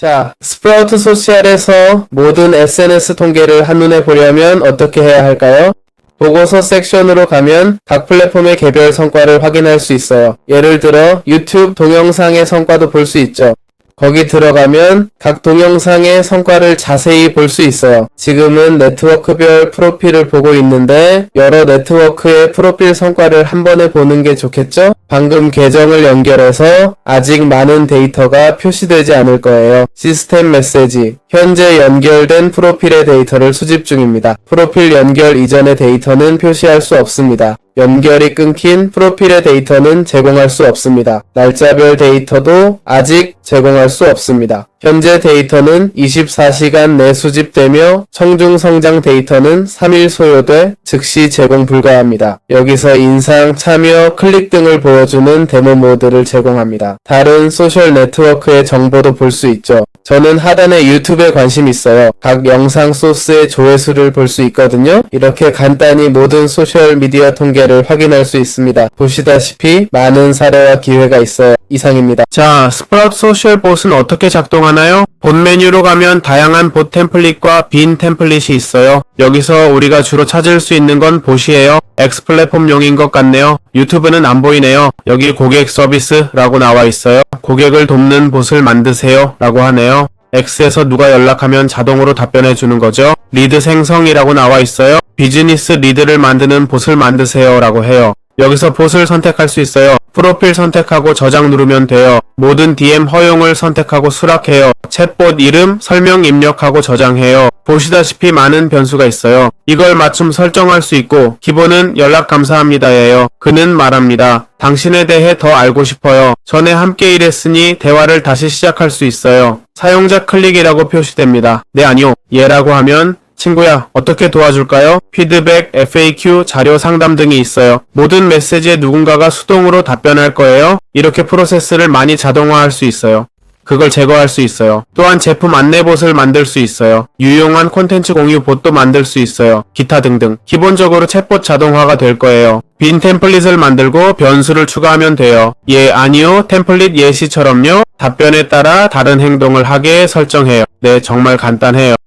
자, 스프라우트 소셜에서 모든 SNS 통계를 한눈에 보려면 어떻게 해야 할까요? 보고서 섹션으로 가면 각 플랫폼의 개별 성과를 확인할 수 있어요. 예를 들어 유튜브 동영상의 성과도 볼 수 있죠. 거기 들어가면 각 동영상의 성과를 자세히 볼 수 있어요. 지금은 네트워크별 프로필을 보고 있는데 여러 네트워크의 프로필 성과를 한 번에 보는 게 좋겠죠? 방금 계정을 연결해서 아직 많은 데이터가 표시되지 않을 거예요. 시스템 메시지. 현재 연결된 프로필의 데이터를 수집 중입니다. 프로필 연결 이전의 데이터는 표시할 수 없습니다. 연결이 끊긴 프로필의 데이터는 제공할 수 없습니다. 날짜별 데이터도 아직 제공할 수 없습니다. 현재 데이터는 24시간 내 수집되며 청중 성장 데이터는 3일 소요돼 즉시 제공 불가합니다. 여기서 인상, 참여, 클릭 등을 보여주는 데모 모드를 제공합니다. 다른 소셜 네트워크의 정보도 볼 수 있죠. 저는 하단에 유튜브에 관심 있어요. 각 영상 소스의 조회수를 볼 수 있거든요. 이렇게 간단히 모든 소셜 미디어 통계를 확인할 수 있습니다. 보시다시피 많은 사례와 기회가 있어요. 이상입니다. 자, 스프라우트 소셜 봇은 어떻게 작동하나요? 본 메뉴로 가면 다양한 봇 템플릿과 빈 템플릿이 있어요. 여기서 우리가 주로 찾을 수 있는 건 봇이에요. X 플랫폼용인 것 같네요. 유튜브는 안 보이네요. 여기 고객 서비스라고 나와 있어요. 고객을 돕는 봇을 만드세요. 라고 하네요. X에서 누가 연락하면 자동으로 답변해 주는 거죠. 리드 생성이라고 나와 있어요. 비즈니스 리드를 만드는 봇을 만드세요. 라고 해요. 여기서 봇을 선택할 수 있어요. 프로필 선택하고 저장 누르면 돼요. 모든 DM 허용을 선택하고 수락해요. 챗봇 이름, 설명 입력하고 저장해요. 보시다시피 많은 변수가 있어요. 이걸 맞춤 설정할 수 있고 기본은 연락 감사합니다예요. 그는 말합니다. 당신에 대해 더 알고 싶어요. 전에 함께 일했으니 대화를 다시 시작할 수 있어요. 사용자 클릭이라고 표시됩니다. 네 아니요. 예라고 하면 친구야, 어떻게 도와줄까요? 피드백, FAQ, 자료 상담 등이 있어요. 모든 메시지에 누군가가 수동으로 답변할 거예요. 이렇게 프로세스를 많이 자동화할 수 있어요. 그걸 제거할 수 있어요. 또한 제품 안내봇을 만들 수 있어요. 유용한 콘텐츠 공유 봇도 만들 수 있어요. 기타 등등. 기본적으로 챗봇 자동화가 될 거예요. 빈 템플릿을 만들고 변수를 추가하면 돼요. 예, 아니요, 템플릿 예시처럼요. 답변에 따라 다른 행동을 하게 설정해요. 네, 정말 간단해요.